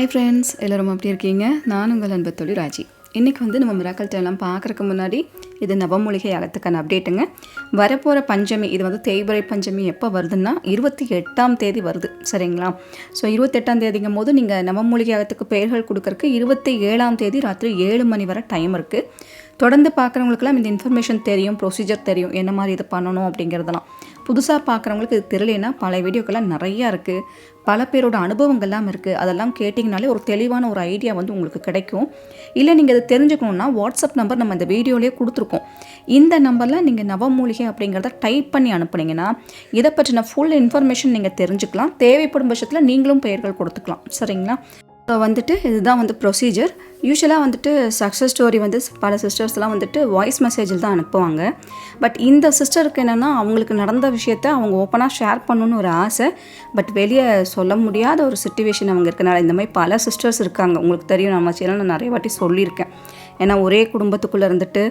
Hi friends எல்லோரும் எப்படி இருக்கீங்க? நான் உங்கள் அன்பு தொழில் ராஜி. இன்றைக்கி வந்து நம்ம மிராக்கல் எல்லாம் பார்க்குறக்கு முன்னாடி இது நவமூலிகை அகத்துக்கான அப்டேட்டுங்க வரப்போகிற பஞ்சமி இது வந்து தேய்பிறை பஞ்சமி எப்போ வருதுன்னா இருபத்தி எட்டாம் தேதி வருது. சரிங்களா? ஸோ இருபத்தெட்டாம் தேதிங்கும் போது நீங்கள் நவமூலிகை அகத்துக்கு பெயர்கள் கொடுக்கறக்கு இருபத்தி ஏழாம் தேதி ராத்திரி ஏழு மணி வரை டைம் இருக்குது தொடர்ந்து பார்க்குறவங்களுக்குலாம் இந்த இன்ஃபர்மேஷன் தெரியும் ப்ரொசீஜர் தெரியும் என்ன மாதிரி இது பண்ணணும் அப்படிங்கிறதெல்லாம். புதுசாக பார்க்குறவங்களுக்கு இது தெரியலனா பல வீடியோக்கெல்லாம் நிறையா இருக்குது பல பேரோட அனுபவங்கள்லாம் இருக்குது அதெல்லாம் கேட்டிங்கனாலே ஒரு தெளிவான ஒரு ஐடியா வந்து உங்களுக்கு கிடைக்கும். இல்லை நீங்கள் அதை தெரிஞ்சுக்கணுன்னா வாட்ஸ்அப் நம்பர் நம்ம இந்த வீடியோலேயே கொடுத்துருக்கோம். இந்த நம்பரில் நீங்கள் நவமூலிகை அப்படிங்கிறத டைப் பண்ணி அனுப்புனீங்கன்னா இதை பற்றின ஃபுல் இன்ஃபர்மேஷன் நீங்கள் தெரிஞ்சுக்கலாம். தேவைப்படும் பட்சத்தில் நீங்களும் பெயர்கள் கொடுத்துக்கலாம். சரிங்களா? ஸோ வந்துட்டு இதுதான் வந்து ப்ரொசீஜர் யூஸ்வலாக வந்துட்டு சக்ஸஸ் ஸ்டோரி வந்து பல சிஸ்டர்ஸ்லாம் வந்துட்டு வாய்ஸ் மெசேஜில் தான் அனுப்புவாங்க. பட் இந்த சிஸ்டருக்கு என்னென்னா அவங்களுக்கு நடந்த விஷயத்த அவங்க ஓப்பனாக ஷேர் பண்ணணும்னு ஒரு ஆசை. பட் வெளியே சொல்ல முடியாத ஒரு சுச்சுவேஷன் அவங்க இருக்கனால இந்த மாதிரி பல சிஸ்டர்ஸ் இருக்காங்க. உங்களுக்கு தெரியும் நம்ம சேனல் நான் நிறைய வாட்டி சொல்லியிருக்கேன். ஏன்னா ஒரே குடும்பத்துக்குள்ளே இருந்துட்டு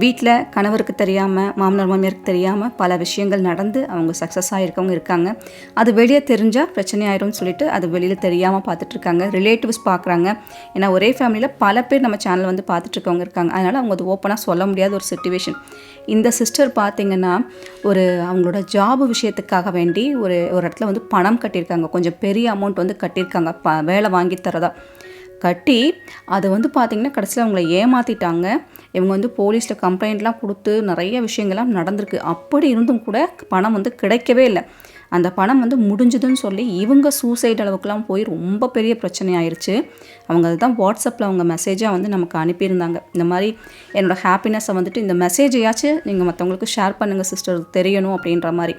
வீட்டில் கணவருக்கு தெரியாமல் மாமனார் மாமியாருக்கு தெரியாமல் பல விஷயங்கள் நடந்து அவங்க சக்ஸஸ் ஆகிருக்கவங்க இருக்காங்க. அது வெளியே தெரிஞ்சால் பிரச்சனை ஆயிரும்னு சொல்லிட்டு அது வெளியில் தெரியாமல் பார்த்துட்ருக்காங்க ரிலேட்டிவ்ஸ் பார்க்குறாங்க ஏன்னா ஒரே ஃபேமிலியில் பல பேர் நம்ம சேனல் வந்து பார்த்துட்ருக்கவங்க இருக்காங்க. அதனால் அவங்க அது ஓப்பனாக சொல்ல முடியாத ஒரு சுச்சுவேஷன் இந்த சிஸ்டர் பார்த்திங்கன்னா ஒரு அவங்களோட ஜாப் விஷயத்துக்காக வேண்டி ஒரு ஒரு இடத்துல வந்து பணம் கட்டியிருக்காங்க. கொஞ்சம் பெரிய அமௌண்ட் வந்து கட்டியிருக்காங்க. ப வேலை வாங்கி தரதா. கட்டி அதை வந்து பார்த்திங்கன்னா கடைசியில் அவங்கள ஏமாற்றிட்டாங்க இவங்க வந்து போலீஸில் கம்ப்ளைண்ட்லாம் கொடுத்து நிறைய விஷயங்கள்லாம் நடந்திருக்கு. அப்படி இருந்தும் கூட பணம் வந்து கிடைக்கவே இல்லை. அந்த பணம் வந்து முடிஞ்சுதுன்னு சொல்லி இவங்க சூசைட் அளவுக்குலாம் போய் ரொம்ப பெரிய பிரச்சனை ஆயிடுச்சு அவங்க அதுதான் வாட்ஸ்அப்பில் அவங்க மெசேஜாக வந்து நமக்கு அனுப்பியிருந்தாங்க. இந்த மாதிரி என்னோடய ஹாப்பினஸ்ஸை வந்துட்டு இந்த மெசேஜையாச்சும் நீங்கள் மற்றவங்களுக்கு ஷேர் பண்ணுங்கள் சிஸ்டர் தெரியணும் அப்படின்ற மாதிரி.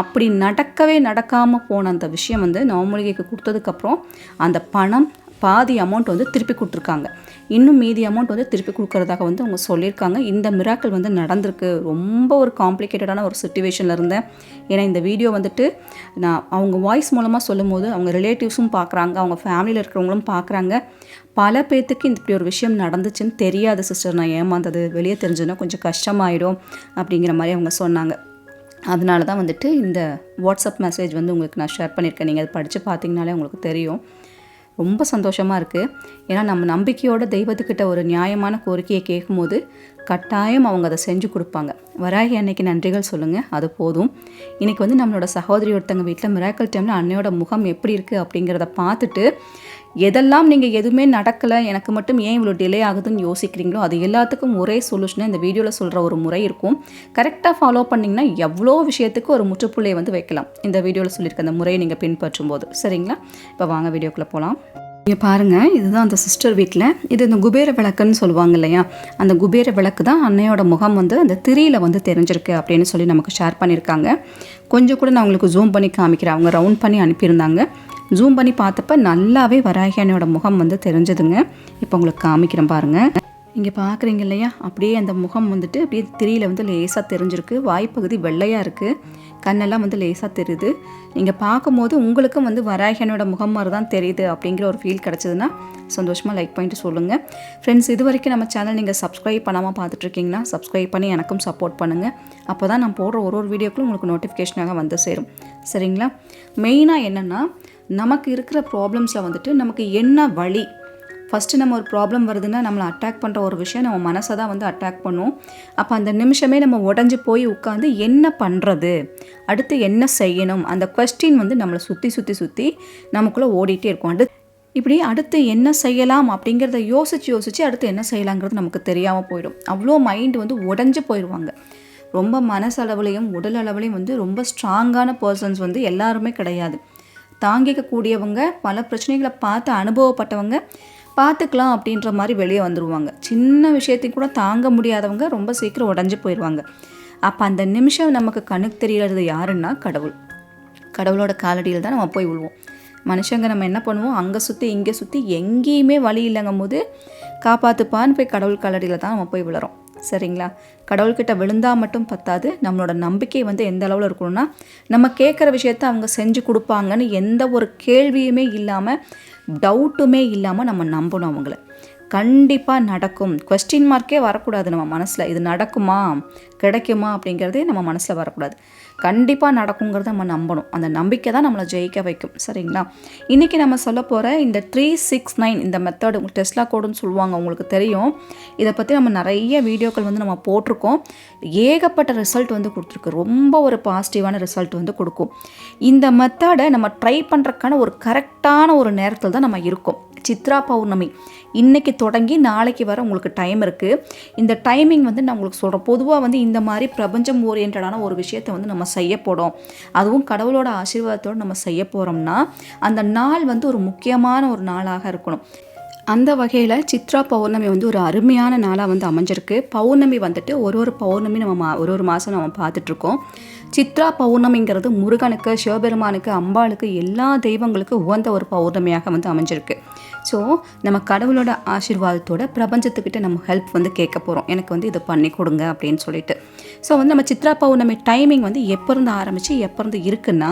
அப்படி நடக்கவே நடக்காமல் போன அந்த விஷயம் வந்து நவமூலிகைக்கு கொடுத்ததுக்கப்புறம் அந்த பணம் பாதி அமௌண்ட் வந்து திருப்பி கொடுத்துருக்காங்க. இன்னும் மீதி அமௌண்ட் வந்து திருப்பி கொடுக்குறதாக வந்து அவங்க சொல்லியிருக்காங்க. இந்த மிராக்கள் வந்து நடந்திருக்கு. ரொம்ப ஒரு காம்ப்ளிகேட்டடான ஒரு சுச்சுவேஷனில் இருந்தேன். ஏன்னா இந்த வீடியோ வந்துட்டு நான் அவங்க வாய்ஸ் மூலமாக சொல்லும் போது அவங்க ரிலேட்டிவ்ஸும் பார்க்குறாங்க அவங்க ஃபேமிலியில் இருக்கிறவங்களும் பார்க்குறாங்க பல பேர்த்துக்கு இந்த இப்படி ஒரு விஷயம் நடந்துச்சுன்னு தெரியாது சிஸ்டர் நான் ஏமாந்தது வெளியே தெரிஞ்சதுன்னா கொஞ்சம் கஷ்டமாயிடும் அப்படிங்கிற மாதிரி அவங்க சொன்னாங்க. அதனால தான் வந்துட்டு இந்த வாட்ஸ்அப் மெசேஜ் வந்து உங்களுக்கு நான் ஷேர் பண்ணியிருக்கேன். நீங்கள் அதை படித்து பார்த்தீங்கனாலே உங்களுக்கு தெரியும். ரொம்ப சந்தோஷமாக இருக்குது ஏன்னா நம்ம நம்பிக்கையோட தெய்வத்துக்கிட்ட ஒரு நியாயமான கோரிக்கையை கேட்கும்போது கட்டாயம் அவங்க அதை செஞ்சு கொடுப்பாங்க. வராகி அன்னைக்கு நன்றிகள் சொல்லுங்கள் அது போதும். இன்றைக்கி வந்து நம்மளோட சகோதரி ஒருத்தங்க வீட்டில் மிராக்கல் டைமில் அன்னையோட முகம் எப்படி இருக்குது அப்படிங்கிறத பார்த்துட்டு எதெல்லாம் நீங்கள் எதுவுமே நடக்கலை எனக்கு மட்டும் ஏன் இவ்வளோ டிலே ஆகுதுன்னு யோசிக்கிறீங்களோ அது எல்லாத்துக்கும் ஒரே சொல்யூஷனாக இந்த வீடியோவில் சொல்கிற ஒரு முறை இருக்கும். கரெக்டாக ஃபாலோ பண்ணிங்கன்னா எவ்வளோ விஷயத்துக்கு ஒரு முற்றுப்புள்ளையை வந்து வைக்கலாம். இந்த வீடியோவில் சொல்லியிருக்க அந்த முறையை நீங்கள் பின்பற்றும் போது சரிங்களா? இப்போ வாங்க வீடியோக்குள்ளே போகலாம் இங்கே பாருங்கள் இதுதான் அந்த சிஸ்டர் வீட்டில் இது இந்த குபேர விளக்குன்னு சொல்லுவாங்க இல்லையா? அந்த குபேர விளக்கு தான் அன்னையோட முகம் வந்து அந்த திரியில் வந்து தெரிஞ்சிருக்கு அப்படின்னு சொல்லி நமக்கு ஷேர் பண்ணியிருக்காங்க. கொஞ்சம் கூட நான் உங்களுக்கு ஜூம் பண்ணி காமிக்கிறேன். அவங்க ரவுண்ட் பண்ணி அனுப்பியிருந்தாங்க. ஜூம் பண்ணி பார்த்தப்ப நல்லாவே வராகியானியோட முகம் வந்து தெரிஞ்சதுங்க. இப்போ உங்களுக்கு காமிக்கிறேன் பாருங்கள் இங்கே பார்க்குறீங்க இல்லையா? அப்படியே அந்த முகம் வந்துட்டு அப்படியே திரியில் வந்து லேசாக தெரிஞ்சிருக்கு. வாய்ப்பகுதி வெள்ளையாக இருக்குது கண்ணெல்லாம் வந்து லேசாக தெரியுது. நீங்கள் பார்க்கும்போது உங்களுக்கும் வந்து வராகியனோட முகம் மாதிரி தான் தெரியுது அப்படிங்கிற ஒரு ஃபீல் கிடச்சிதுன்னா சந்தோஷமாக லைக் பண்ணிட்டு சொல்லுங்கள் ஃப்ரெண்ட்ஸ் இது வரைக்கும் நம்ம சேனல் நீங்கள் சப்ஸ்கிரைப் பண்ணாமல் பார்த்துட்ருக்கீங்கன்னா சப்ஸ்கிரைப் பண்ணி எனக்கும் சப்போர்ட் பண்ணுங்கள் அப்போ தான் நான் போடுற ஒரு ஒரு வீடியோக்களும் உங்களுக்கு நோட்டிஃபிகேஷனாக வந்து சேரும். சரிங்களா? மெயினாக என்னென்னா நமக்கு இருக்கிற ப்ராப்ளம்ஸில் வந்துட்டு நமக்கு என்ன வழி? ஃபஸ்ட்டு நம்ம ஒரு ப்ராப்ளம் வருதுன்னா நம்மளை அட்டாக் பண்ணுற ஒரு விஷயம் நம்ம மனசை தான் வந்து அட்டாக் பண்ணும். அப்போ அந்த நிமிஷமே நம்ம உடஞ்சி போய் உட்காந்து என்ன பண்ணுறது அடுத்து என்ன செய்யணும்? அந்த கொஸ்டின் வந்து நம்மளை சுற்றி சுற்றி சுற்றி நமக்குள்ளே ஓடிட்டே இருக்கும். அடுத்து இப்படி அடுத்து என்ன செய்யலாம் அப்படிங்கிறத யோசித்து யோசித்து அடுத்து என்ன செய்யலாங்கிறது நமக்கு தெரியாமல் போயிடும். அவ்வளோ மைண்டு வந்து உடஞ்சி போயிடுவாங்க ரொம்ப மனசளவுலையும் உடல் அளவுலையும் வந்து ரொம்ப ஸ்ட்ராங்கான பர்சன்ஸ் வந்து எல்லாருமே கிடையாது. தாங்கிக்கக்கூடியவங்க பல பிரச்சனைகளை பார்த்து அனுபவப்பட்டவங்க பார்த்துக்கலாம் அப்படின்ற மாதிரி வெளியே வந்துடுவாங்க சின்ன விஷயத்தையும் கூட தாங்க முடியாதவங்க ரொம்ப சீக்கிரம் உடஞ்சி போயிடுவாங்க அப்போ அந்த நிமிஷம் நமக்கு கணக்கு தெரியறது யாருன்னா கடவுள். கடவுளோட காலடியில் தான் நம்ம போய் விழுவோம் மனுஷங்க நம்ம என்ன பண்ணுவோம்? அங்கே சுற்றி இங்கே சுற்றி எங்கேயுமே வழி இல்லைங்கும் போது காப்பாற்றுப்பான்னு போய் கடவுள் காலடியில் தான் நம்ம போய் விழுறோம். சரிங்களா? கடவுள்கிட்ட விழுந்தால் மட்டும் பத்தாது. நம்மளோட நம்பிக்கை வந்து எந்த அளவில் இருக்கணும்னா நம்ம கேட்குற விஷயத்த அவங்க செஞ்சு கொடுப்பாங்கன்னு எந்த ஒரு கேள்வியுமே இல்லாமல் டவுட்டுமே இல்லாமல் நம்ம நம்பணும் அவங்கள. கண்டிப்பாக நடக்கும். கொஸ்டின் மார்க்கே வரக்கூடாது நம்ம மனசில். இது நடக்குமா? கிடைக்குமா? அப்படிங்கிறதே நம்ம மனசில் வரக்கூடாது. கண்டிப்பாக நடக்குங்கிறத நம்ம நம்பணும். அந்த நம்பிக்கை தான் நம்மளை ஜெயிக்க வைக்கும். சரிங்களா? இன்றைக்கி நம்ம சொல்ல போகிற இந்த த்ரீ சிக்ஸ் நைன் இந்த மெத்தட் உங்களுக்கு டெஸ்லா கோடுன்னு சொல்லுவாங்க. உங்களுக்கு தெரியும். இதை பற்றி நம்ம நிறைய வீடியோக்கள் வந்து நம்ம போட்டிருக்கோம். ஏகப்பட்ட ரிசல்ட் வந்து கொடுத்துருக்கு. ரொம்ப ஒரு பாசிட்டிவான ரிசல்ட் வந்து கொடுக்கும். இந்த மெத்தடை நம்ம ட்ரை பண்ணுறதுக்கான ஒரு கரெக்டான ஒரு நேரத்தில் தான் நம்ம இருக்கோம். சித்ரா பௌர்ணமி. இன்றைக்கி தொடங்கி நாளைக்கு வர உங்களுக்கு டைம் இருக்குது இந்த டைமிங் வந்து நான் உங்களுக்கு சொல்கிறேன் பொதுவாக வந்து இந்த மாதிரி பிரபஞ்சம் ஓரியன்டான ஒரு விஷயத்தை வந்து நம்ம செய்ய போகிறோம் அதுவும் கடவுளோட ஆசீர்வாதத்தோடு நம்ம செய்ய போகிறோம்னா அந்த நாள் வந்து ஒரு முக்கியமான ஒரு நாளாக இருக்கணும். அந்த வகையில் சித்ரா பௌர்ணமி வந்து ஒரு அருமையான நாளாக வந்து அமைஞ்சிருக்கு. பௌர்ணமி வந்துட்டு ஒரு ஒரு பௌர்ணமி நம்ம மா ஒரு ஒரு மாதம் நம்ம பார்த்துட்ருக்கோம். சித்ரா பௌர்ணமிங்கிறது முருகனுக்கு சிவபெருமானுக்கு அம்பாளுக்கு எல்லா தெய்வங்களுக்கு உகந்த ஒரு பௌர்ணமியாக வந்து அமைஞ்சிருக்கு. ஸோ நம்ம கடவுளோட ஆசீர்வாதத்தோட பிரபஞ்சத்துக்கிட்ட நம்ம ஹெல்ப் வந்து கேட்க போகிறோம் எனக்கு வந்து இதை பண்ணி கொடுங்க அப்படின்னு சொல்லிட்டு. ஸோ வந்து நம்ம சித்ரா பௌர்ணமி டைமிங் வந்து எப்போருந்து ஆரம்பித்து எப்போருந்து இருக்குன்னா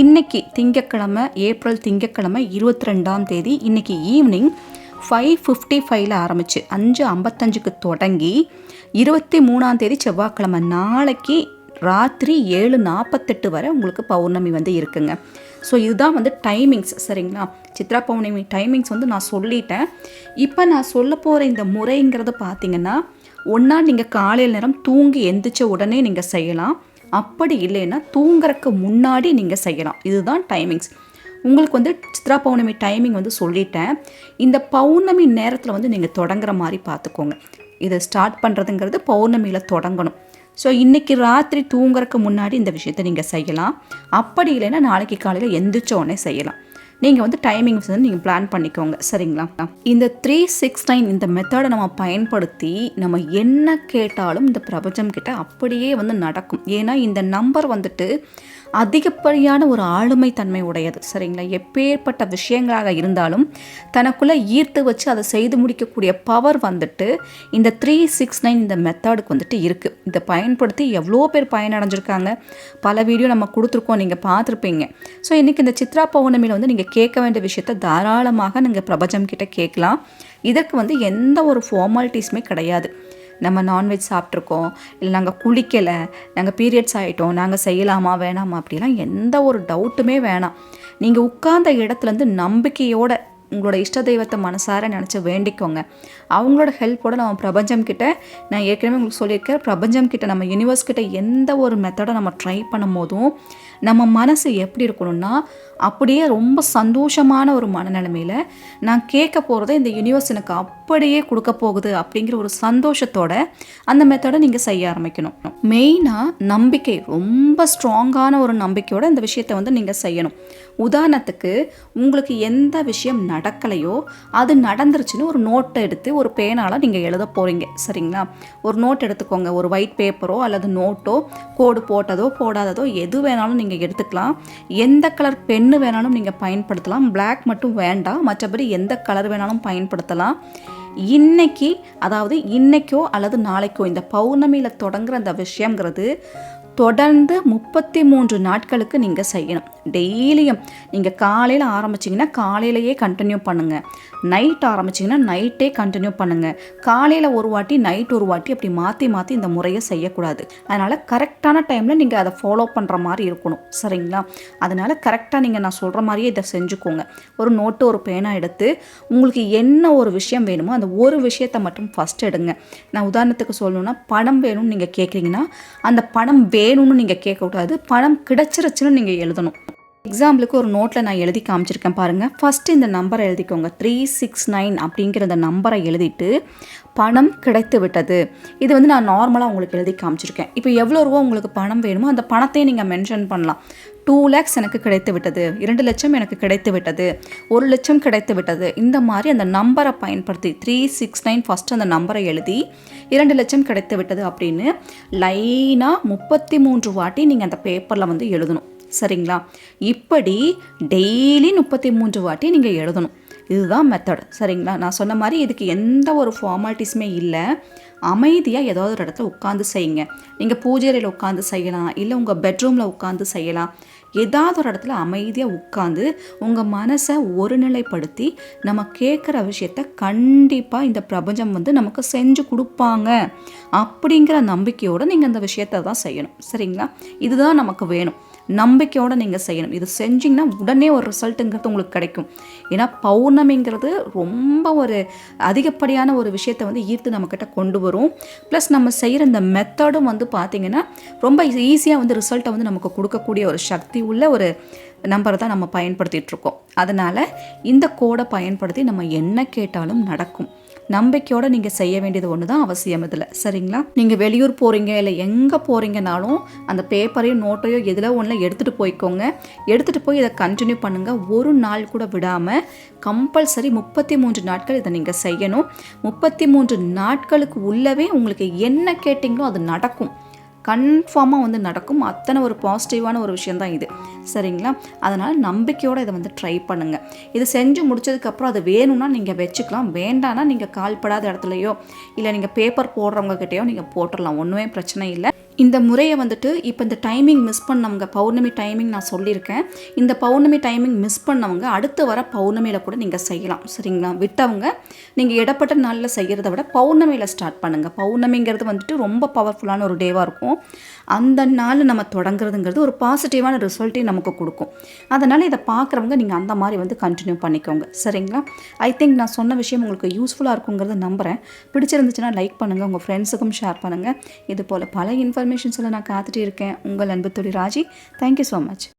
இன்றைக்கி திங்கக்கிழமை ஏப்ரல் திங்கக்கிழமை இருபத்தி ரெண்டாம் தேதி இன்னைக்கு ஈவினிங் ஃபைவ் ஃபிஃப்டி ஃபைவ்ல ஆரம்பிச்சு அஞ்சு ஐம்பத்தஞ்சுக்கு தொடங்கி இருபத்தி மூணாம் தேதி செவ்வாய்க்கிழமை நாளைக்கு ராத்திரி ஏழு நாற்பத்தெட்டு வரை உங்களுக்கு பௌர்ணமி வந்து இருக்குங்க. ஸோ இதுதான் வந்து டைமிங்ஸ் சரிங்களா? சித்ரா பௌர்ணமி டைமிங்ஸ் வந்து நான் சொல்லிட்டேன். இப்போ நான் சொல்ல போகிற இந்த முறைங்கிறது பார்த்தீங்கன்னா ஒன்றா நீங்கள் காலையில் நேரம் தூங்கி எந்திரிச்ச உடனே நீங்கள் செய்யலாம். அப்படி இல்லைன்னா தூங்குறக்கு முன்னாடி நீங்கள் செய்யலாம். இதுதான் டைமிங்ஸ் உங்களுக்கு வந்து சித்ரா பௌர்ணமி டைமிங் வந்து சொல்லிட்டேன். இந்த பௌர்ணமி நேரத்தில் வந்து நீங்கள் தொடங்குற மாதிரி பார்த்துக்கோங்க. இதை ஸ்டார்ட் பண்ணுறதுங்கிறது பௌர்ணமியில் தொடங்கணும். ஸோ இன்றைக்கி ராத்திரி தூங்குறதுக்கு முன்னாடி இந்த விஷயத்தை நீங்கள் செய்யலாம். அப்படி இல்லைன்னா நாளைக்கு காலையில் எந்திரிச்ச உடனே செய்யலாம். நீங்கள் வந்து டைமிங்ஸ் வந்து நீங்கள் பிளான் பண்ணிக்கோங்க சரிங்களா? இந்த த்ரீ சிக்ஸ் நைன் இந்த மெத்தடை நம்ம பயன்படுத்தி நம்ம என்ன கேட்டாலும் இந்த பிரபஞ்சம் கிட்ட அப்படியே வந்து நடக்கும். ஏன்னா இந்த நம்பர் வந்துட்டு அதிகப்படியான ஒரு ஆளுமை தன்மை உடையது. சரிங்களா? எப்பேற்பட்ட விஷயங்களாக இருந்தாலும் தனக்குள்ளே ஈர்த்து வச்சு அதை செய்து முடிக்கக்கூடிய பவர் வந்துட்டு இந்த த்ரீ சிக்ஸ் நைன் இந்த மெத்தடுக்கு வந்துட்டு இருக்குது இதை பயன்படுத்தி எவ்வளோ பேர் பயனடைஞ்சிருக்காங்க? பல வீடியோ நம்ம கொடுத்துருக்கோம். நீங்கள் பார்த்துருப்பீங்க. ஸோ இன்றைக்கி இந்த சித்ரா பௌர்ணமியில் வந்து நீங்கள் கேட்க வேண்டிய விஷயத்த தாராளமாக நீங்கள் பிரபஞ்சம் கிட்டே கேட்கலாம். இதற்கு வந்து எந்த ஒரு ஃபார்மாலிட்டிஸுமே கிடையாது. நம்ம நான்வெஜ் சாப்பிட்ருக்கோம் இல்லை நாங்கள் குளிக்கலை நாங்கள் பீரியட்ஸ் ஆகிட்டோம் நாங்கள் செய்யலாமா வேணாமா அப்படிலாம் எந்த ஒரு டவுட்டுமே வேணாம். நீங்கள் உட்கார்ந்த இடத்துலேருந்து நம்பிக்கையோட உங்களோட இஷ்ட தெய்வத்தை மனசார நினச்சி வேண்டிக்கோங்க. அவங்களோட ஹெல்ப்போட நம்ம பிரபஞ்சம் கிட்ட நான் ஏற்கனவே உங்களுக்கு சொல்லியிருக்கேன் பிரபஞ்சம் கிட்ட நம்ம யூனிவர்ஸ் கிட்ட எந்த ஒரு மெத்தடை நம்ம ட்ரை பண்ணும் போதும் நம்ம மனசு எப்படி இருக்கணும்னா அப்படியே ரொம்ப சந்தோஷமான ஒரு மனநிலைமையில் நான் கேட்க போகிறத இந்த யூனிவர்ஸ் எனக்கு அப்படியே கொடுக்க போகுது அப்படிங்கிற ஒரு சந்தோஷத்தோட அந்த மெத்தடை நீங்கள் செய்ய ஆரம்பிக்கணும். மெயினாக நம்பிக்கை ரொம்ப ஸ்ட்ராங்கான ஒரு நம்பிக்கையோட இந்த விஷயத்தை வந்து நீங்கள் செய்யணும். உதாரணத்துக்கு உங்களுக்கு எந்த விஷயம் நடக்கலையோ அது நடந்துருச்சுன்னு ஒரு நோட்டை எடுத்து ஒரு பேனால் நீங்கள் எழுத போகிறீங்க சரிங்களா? ஒரு நோட் எடுத்துக்கோங்க. ஒரு ஒயிட் பேப்பரோ அல்லது நோட்டோ கோடு போட்டதோ போடாததோ எது வேணாலும் நீங்கள் எடுத்துக்கலாம். எந்த கலர் ஒன்று வேணாலும் நீங்கள் பயன்படுத்தலாம் பிளாக் மட்டும் வேண்டாம் மற்றபடி எந்த கலர் வேணாலும் பயன்படுத்தலாம். இன்னைக்கு அதாவது இன்னைக்கோ அல்லது நாளைக்கோ இந்த பௌர்ணமியில் தொடங்குற அந்த விஷயங்கிறது தொடர்ந்து முப்பத்தி மூன்று நாட்களுக்கு நீங்கள் செய்யணும். டெய்லியும் நீங்கள் காலையில் ஆரம்பிச்சிங்கன்னா காலையிலையே கண்டினியூ பண்ணுங்கள் நைட் ஆரம்பிச்சிங்கன்னா நைட்டே கண்டினியூ பண்ணுங்கள் காலையில் ஒரு வாட்டி நைட் ஒரு வாட்டி அப்படி மாற்றி மாற்றி இந்த முறையை செய்யக்கூடாது. அதனால் கரெக்டான டைமில் நீங்கள் அதை ஃபாலோ பண்ணுற மாதிரி இருக்கணும். சரிங்களா? அதனால் கரெக்டாக நீங்கள் நான் சொல்கிற மாதிரியே இதை செஞ்சுக்கோங்க. ஒரு நோட்டு ஒரு பேனா எடுத்து உங்களுக்கு என்ன ஒரு விஷயம் வேணுமோ அந்த ஒரு விஷயத்தை மட்டும் ஃபஸ்ட் எடுங்க. நான் உதாரணத்துக்கு சொல்லணும்னா பணம் வேணும்னு நீங்கள் கேட்குறீங்கன்னா அந்த பணம் வேணும்னு நீங்கள் கேட்கக்கூடாது. பணம் கிடச்சிருச்சுன்னு நீங்கள் எழுதணும். எக்ஸாம்பிளுக்கு ஒரு நோட்டில் நான் எழுதி காமிச்சிருக்கேன் பாருங்கள் ஃபஸ்ட்டு இந்த நம்பரை எழுதிக்கோங்க. த்ரீ சிக்ஸ் நைன் அப்படிங்கிற அந்த நம்பரை எழுதிட்டு பணம் கிடைத்து விட்டது. இது வந்து நான் நார்மலாக உங்களுக்கு எழுதி காமிச்சிருக்கேன். இப்போ எவ்வளோ ரூபா உங்களுக்கு பணம் வேணுமோ அந்த பணத்தையும் நீங்கள் மென்ஷன் பண்ணலாம். டூ லேக்ஸ் எனக்கு கிடைத்து விட்டது. இரண்டு லட்சம் எனக்கு கிடைத்து விட்டது. ஒரு லட்சம் கிடைத்து விட்டது. இந்த மாதிரி அந்த நம்பரை பயன்படுத்தி த்ரீ சிக்ஸ் நைன் ஃபஸ்ட்டு அந்த நம்பரை எழுதி இரண்டு லட்சம் கிடைத்து விட்டது அப்படின்னு லைனாக முப்பத்தி மூன்று வாட்டி நீங்கள் அந்த பேப்பரில் வந்து எழுதணும். சரிங்களா? இப்படி டெய்லி முப்பத்தி மூன்று வாட்டி நீங்கள் எழுதணும். இதுதான் மெத்தட் சரிங்களா? நான் சொன்ன மாதிரி இதுக்கு எந்த ஒரு ஃபார்மாலிட்டிஸுமே இல்லை. அமைதியாக ஏதாவது ஒரு இடத்துல உட்காந்து செய்யுங்க. நீங்கள் பூஜைறையில் உட்காந்து செய்யலாம். இல்லை உங்கள் பெட்ரூமில் உட்காந்து செய்யலாம். ஏதாவது ஒரு இடத்துல அமைதியாக உட்காந்து உங்கள் மனசை ஒருநிலைப்படுத்தி நம்ம கேட்குற விஷயத்த கண்டிப்பாக இந்த பிரபஞ்சம் வந்து நமக்கு செஞ்சு கொடுப்பாங்க. அப்படிங்கிற நம்பிக்கையோடு நீங்கள் அந்த விஷயத்த தான் செய்யணும். சரிங்களா? இதுதான் நமக்கு வேணும். நம்பிக்கையோடு நீங்கள் செய்யணும். இது செஞ்சிங்கன்னா உடனே ஒரு ரிசல்ட்டுங்கிறது உங்களுக்கு கிடைக்கும். ஏன்னா பௌர்ணமிங்கிறது ரொம்ப ஒரு அதிகப்படியான ஒரு விஷயத்தை வந்து ஈர்த்து நம்மக்கிட்ட கொண்டு வரும். ப்ளஸ் நம்ம செய்கிற இந்த மெத்தடும் வந்து பார்த்திங்கன்னா ரொம்ப ஈஸியாக வந்து ரிசல்ட்டை வந்து நமக்கு கொடுக்கக்கூடிய ஒரு சக்தி உள்ள ஒரு நம்பரை தான் நம்ம பயன்படுத்திகிட்ருக்கோம் அதனால் இந்த கோடை பயன்படுத்தி நம்ம என்ன கேட்டாலும் நடக்கும். நம்பிக்கையோடு நீங்கள் செய்ய வேண்டியது ஒன்று தான் அவசியம் இதில். சரிங்களா? நீங்கள் வெளியூர் போகிறீங்க இல்லை எங்கே போகிறீங்கனாலும் அந்த பேப்பரையும் நோட்டையோ எதில் ஒன்றில் எடுத்துகிட்டு போய்க்கோங்க. எடுத்துகிட்டு போய் இதை கண்டினியூ பண்ணுங்கள் ஒரு நாள் கூட விடாமல் கம்பல்சரி முப்பத்தி மூன்று நாட்கள் இதை நீங்கள் செய்யணும். முப்பத்தி மூன்று நாட்களுக்கு உள்ளவே உங்களுக்கு என்ன கேட்டிங்களோ அது நடக்கும். கன்ஃபார்மாக வந்து நடக்கும். அத்தனை ஒரு பாசிட்டிவான ஒரு விஷயந்தான் இது. சரிங்களா? அதனால் நம்பிக்கையோடு இதை வந்து ட்ரை பண்ணுங்கள் இது செஞ்சு முடிச்சதுக்கப்புறம் அது வேணும்னா நீங்கள் வச்சுக்கலாம். வேண்டாம்னா நீங்கள் கால்படாத இடத்துலையோ இல்லை நீங்கள் பேப்பர் போடுறவங்க கிட்டேயோ நீங்கள் போட்டுடலாம். ஒன்றுமே பிரச்சனை இல்லை. இந்த முறையை வந்துட்டு இப்போ இந்த டைமிங் மிஸ் பண்ணவங்க பௌர்ணமி டைமிங் நான் சொல்லியிருக்கேன். இந்த பௌர்ணமி டைமிங் மிஸ் பண்ணவங்க அடுத்து வர பௌர்ணமியில் கூட நீங்கள் செய்யலாம். சரிங்களா? விட்டவங்க நீங்கள் இடப்பட்ட நாளில் செய்கிறத விட பௌர்ணமியில் ஸ்டார்ட் பண்ணுங்கள் பௌர்ணமிங்கிறது வந்துட்டு ரொம்ப பவர்ஃபுல்லான ஒரு டேவாக இருக்கும். அந்த நாள் நம்ம தொடங்குறதுங்கிறது ஒரு பாசிட்டிவான ரிசல்ட்டையும் நமக்கு கொடுக்கும். அதனால் இதை பார்க்குறவங்க நீங்கள் அந்த மாதிரி வந்து கண்டினியூ பண்ணிக்கோங்க. சரிங்களா? ஐ திங்க் நான் சொன்ன விஷயம் உங்களுக்கு யூஸ்ஃபுல்லாக இருக்குங்கிறத நம்புகிறேன் பிடிச்சிருந்துச்சுன்னா லைக் பண்ணுங்கள் உங்கள் ஃப்ரெண்ட்ஸுக்கும் ஷேர் பண்ணுங்கள் இது போல் பல இன்ஃபர்மேஷன்ஸில் நான் காத்துட்டு இருக்கேன். உங்கள் அன்பு தொழில் ராஜி. Thank you so much